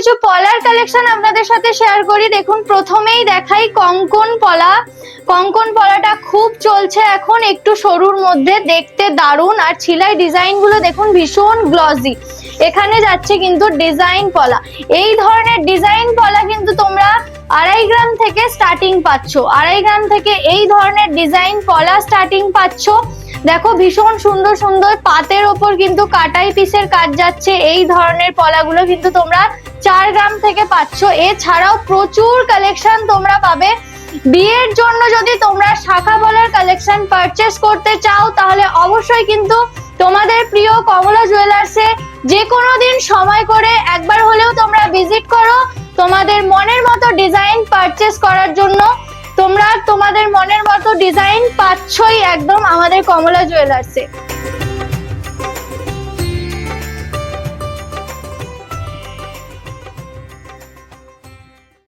কিছু পলার কালেকশন আপনাদের সাথে শেয়ার করি। দেখুন, প্রথমেই দেখাই কঙ্কন পলা। কঙ্কন পলাটা খুব চলছে এখন, একটু সরুর মধ্যে, দেখতে দারুণ। আর ছিলাই ডিজাইনগুলো দেখুন, ভীষণ গ্লসি এখানে যাচ্ছে কিন্তু ডিজাইন পলা। এই ধরনের ডিজাইন পলা কিন্তু তোমরা আড়াই গ্রাম থেকে স্টার্টিং পাচ্ছ। আড়াই গ্রাম থেকে এই ধরনের ডিজাইন পলা স্টার্টিং পাচ্ছ। দেখো, ভীষণ সুন্দর সুন্দর পাতের ওপর কিন্তু কাটাই পিসের কাজ যাচ্ছে। এই ধরনের পলাগুলো কিন্তু তোমরা চার গ্রাম থেকে পাচ্ছ। এছাড়াও প্রচুর কালেকশন তোমরা পাবে। বিয়ের জন্য যদি তোমরা শাখা পলার কালেকশন পারচেস করতে চাও, তাহলে অবশ্যই কিন্তু তোমাদের প্রিয় কমলা জুয়েলার্সে যে কোনো দিন সময় করে একবার হলেও তোমরা ভিজিট করো। তোমাদের মনের মতো ডিজাইন পারচেস করার জন্য তোমরা তোমাদের মনের ডিজাইন পাচ্ছই একদম আমাদের কমলা জুয়েলার্সে